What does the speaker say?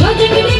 সঠিক